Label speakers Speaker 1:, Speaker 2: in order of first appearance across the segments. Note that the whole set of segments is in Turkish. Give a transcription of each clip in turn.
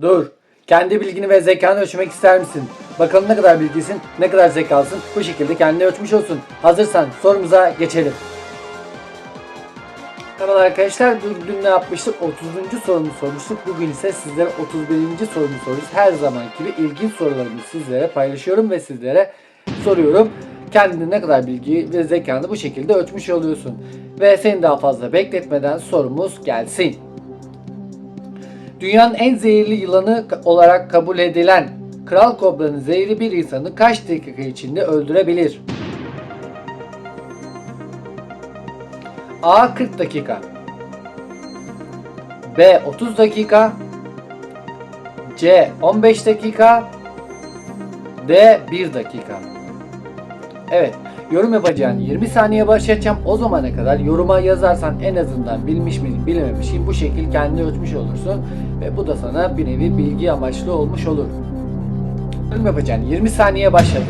Speaker 1: Dur. Kendi bilgini ve zekanı ölçmek ister misin? Bakalım ne kadar bilgisin, ne kadar zekalısın. Bu şekilde kendini ölçmüş olsun. Hazırsan sorumuza geçelim. Merhaba arkadaşlar. Dün, ne yapmıştık? 30. sorumuzu sormuştuk. Bugün ise sizlere 31. sorumuzu soruyoruz. Her zaman gibi ilginç sorularımı sizlere paylaşıyorum ve sizlere soruyorum. Kendini ne kadar bilgi ve zekanı bu şekilde ölçmüş oluyorsun. Ve seni daha fazla bekletmeden sorumuz gelsin. Dünyanın en zehirli yılanı olarak kabul edilen kral kobranın zehri bir insanı kaç dakika içinde öldürebilir? A 40 dakika. B 30 dakika. C 15 dakika. D 1 dakika. Evet yorum yapacağın 20 saniye başlatacağım. O zamana kadar yoruma yazarsan en azından bilmiş miyim bilememiş miyim bu şekil kendini ölçmüş olursun. Ve bu da sana bir nevi bilgi amaçlı olmuş olur. Yorum yapacağın 20 saniye başladı.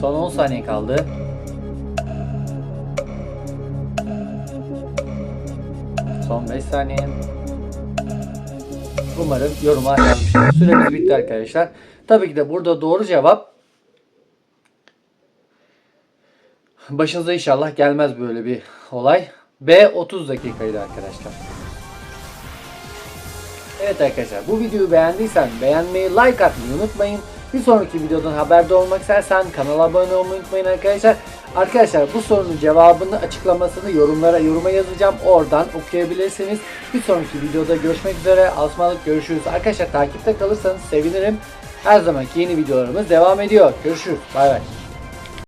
Speaker 1: Son 10 saniye kaldı. Son 5 saniye. Umarım yoruma yazmışsınız. Süremiz bitti arkadaşlar. Tabii ki de burada doğru cevap başınıza inşallah gelmez böyle bir olay. B 30 dakikaydı arkadaşlar. Evet arkadaşlar bu videoyu beğendiysen beğenmeyi, like atmayı unutmayın. Bir sonraki videodan haberdar olmak istersen kanala abone olmayı unutmayın arkadaşlar. Arkadaşlar bu sorunun cevabını açıklamasını yorumlara yoruma yazacağım. Oradan okuyabilirsiniz. Bir sonraki videoda görüşmek üzere. Asmalık görüşürüz. Arkadaşlar takipte kalırsanız sevinirim. Her zamanki yeni videolarımız devam ediyor. Görüşürüz. Bay bay.